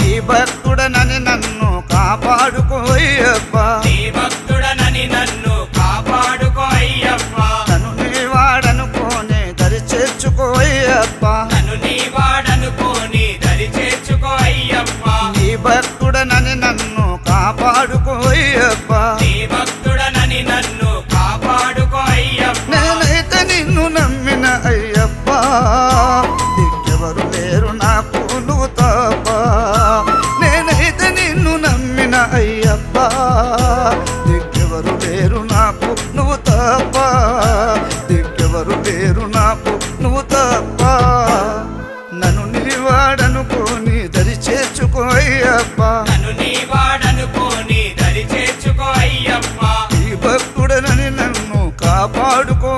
నీ భక్తుడనని నన్ను కాపాడుకోయ్యప్ప నీ భక్తుడనని నన్ను కాపాడుకో అయ్యప్ప. నన్ను నీ వాడనుకోనే దరి చేర్చుకోయ్యప్ప నన్ను నీ వాడనుకోని దరి చేర్చుకో అయ్యప్ప. నీ భక్తుడనని నన్ను కాపాడుకోయ్యప్ప నీ భక్తుడనని నన్ను కాపాడుకో అయ్యప్ప. నేనైతే నిన్ను నమ్మిన అయ్యప్ప. నాకులు తప్ప నేనైతే నిన్ను నమ్మిన అయ్యప్ప. దిగ్గెవరు వేరు నాకు నువ్వు తప్ప దిగ్గెవరు వేరు నాకు నువ్వు తప్ప నన్ను నీవాడనుకోని దరి చేర్చుకో అయ్యప్ప. నన్ను నీవాడనుకోని దరి చేర్చుకో అయ్యప్ప. ఈ భక్తుడనని నన్ను కాపాడుకో